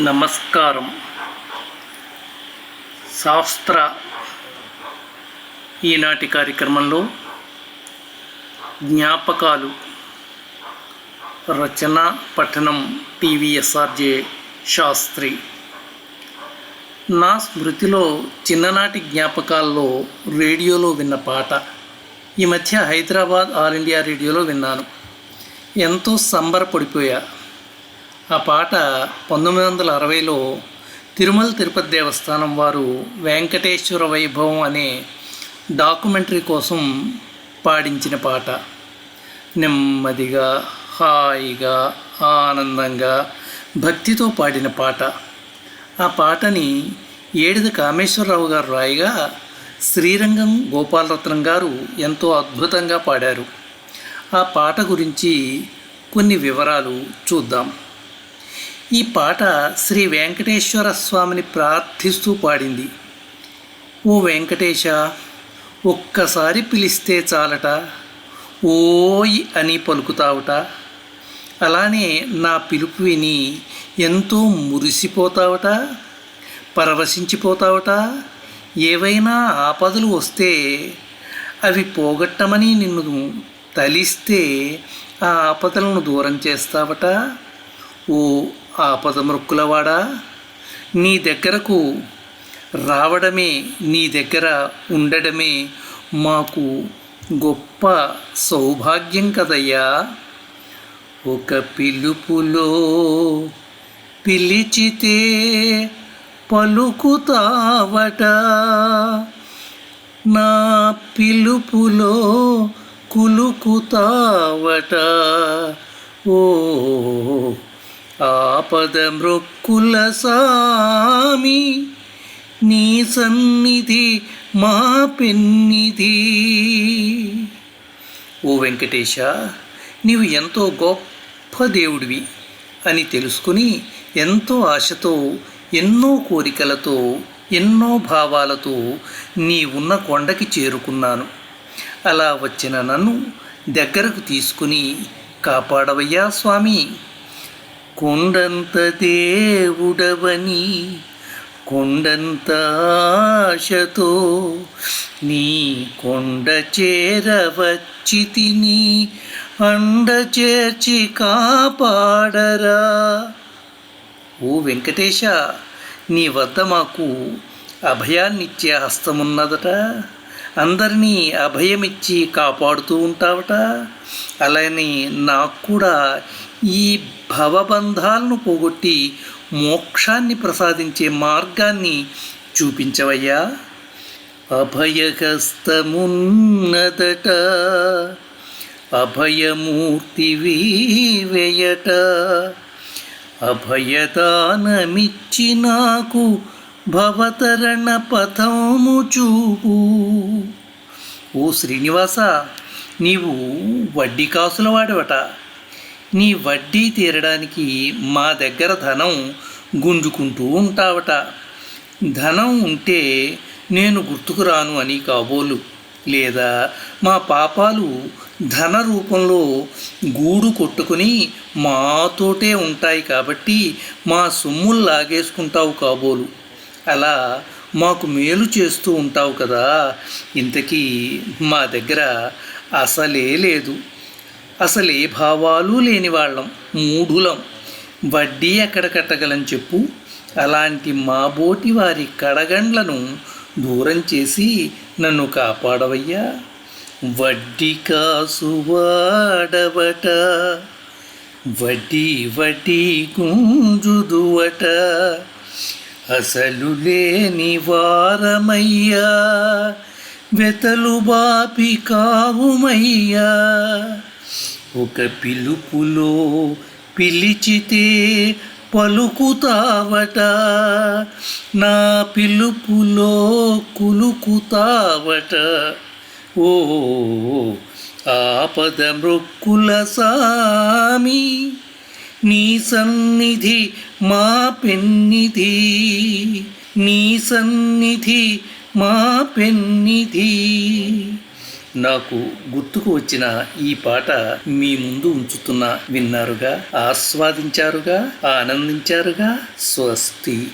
నమస్కారం. శాస్త్ర ఈనాటి కార్యక్రమంలో జ్ఞాపకాలు రచన పఠనం టీవీఎస్ఆర్జే శాస్త్రి. నా స్మృతిలో చిన్ననాటి జ్ఞాపకాల్లో రేడియోలో విన్న పాట ఈ మధ్య హైదరాబాద్ ఆల్ ఇండియా రేడియోలో విన్నాను. ఎంతో సంబరపడిపోయా. ఆ పాట పంతొమ్మిది వందల అరవైలో తిరుమల తిరుపతి దేవస్థానం వారు వెంకటేశ్వర వైభవం అనే డాక్యుమెంటరీ కోసం పాడించిన పాట. నెమ్మదిగా హాయిగా ఆనందంగా భక్తితో పాడిన పాట. ఆ పాటని ఏడిద కామేశ్వరరావు గారు రాయిగా శ్రీరంగం గోపాలరత్నం గారు ఎంతో అద్భుతంగా పాడారు. ఆ పాట గురించి కొన్ని వివరాలు చూద్దాం. ఈ పాట శ్రీ వెంకటేశ్వర స్వామిని ప్రార్థిస్తూ పాడింది. ఓ వెంకటేశ ఒక్కసారి పిలిస్తే చాలట ఓయ్ అని పలుకుతావుట. అలానే నా పిలుపు విని ఎంతో మురిసిపోతావట పరవశించిపోతావట. ఏవైనా ఆపదలు వస్తే అవి పోగొట్టమని నిన్ను తలిస్తే ఆ ఆపదలను దూరం చేస్తావట. ఓ ఆపద మృక్కులవాడా నీ దగ్గరకు రావడమే నీ దగ్గర ఉండడమే మాకు గొప్ప సౌభాగ్యం కదయ్యా. ఒక పిలుపులో పిలిచితే పలుకుతావట. నా పిలుపులో కులుకుతావట. ఓ ఆపద మృక్కుల సామి నీ సన్నిధి మా పెన్నిధి. ఓ వెంకటేశ నీవు ఎంతో గొప్ప దేవుడివి అని తెలుసుకుని ఎంతో ఆశతో ఎన్నో కోరికలతో ఎన్నో భావాలతో నీ ఉన్న కొండకి చేరుకున్నాను. అలా వచ్చిన నన్ను దగ్గరకు తీసుకుని కాపాడవయ్యా స్వామి. కొండంత దేవుడవని కొండంత ఆశతో నీ కొండ చేరవచ్చి తిని అండ చేర్చి కాపాడరా. ఓ వెంకటేశ నీ వద్ద మాకు అభయాన్నిచ్చే హస్తమున్నదట. అందరినీ అభయమిచ్చి కాపాడుతూ ఉంటావట. అలానే నాకు కూడా ఈ భవబంధాలను పోగొట్టి మోక్షాన్ని ప్రసాదించే మార్గాన్ని చూపించవయ్యా. అభయహస్తమున్నదట అభయమూర్తి వేయట అభయదానమిచ్చి నాకు భవతరణ పథము చూపు. ఓ శ్రీనివాస నీవు వడ్డీ కాసుల వాడవట నీ వడ్డీ తీరడానికి మా దగ్గర ధనం గుంజుకుంటూ ఉంటావట. ధనం ఉంటే నేను గుర్తుకురాను అని కాబోలు. లేదా మా పాపాలు ధన రూపంలో గూడు కొట్టుకుని మాతోటే ఉంటాయి కాబట్టి మా సొమ్ములు లాగేసుకుంటావు కాబోలు. అలా మాకు మేలు చేస్తూ ఉంటావు కదా. ఇంతకీ మా దగ్గర అసలే లేదు. అసలు ఏ భావాలు లేని వాళ్ళం మూఢులం. వడ్డీ ఎక్కడ కట్టగలం చెప్పు. అలాంటి మా బోటి వారి కడగండ్లను దూరం చేసి నన్ను కాపాడవయ్యా. వడ్డీ కాసు వాడవట వడ్డీ వడ్డీ గుంజుదువట. అసలు లేని వారమయ్యా వెతలు బాపి కావుమయ్యా. ఒక పిలుపులో పిలిచితే పలుకుతావట. నా పిలుపులో కులుకుతావట. ఓ ఆపద మృక్కుల సామి నీ సన్నిధి మా పెన్నిధి నీ సన్నిధి మా పెన్నిధి. నాకు గుర్తుకు వచ్చిన ఈ పాట మీ ముందు ఉంచుతున్నా విన్నారుగా ఆస్వాదించారుగా ఆనందించారుగా స్వస్తి.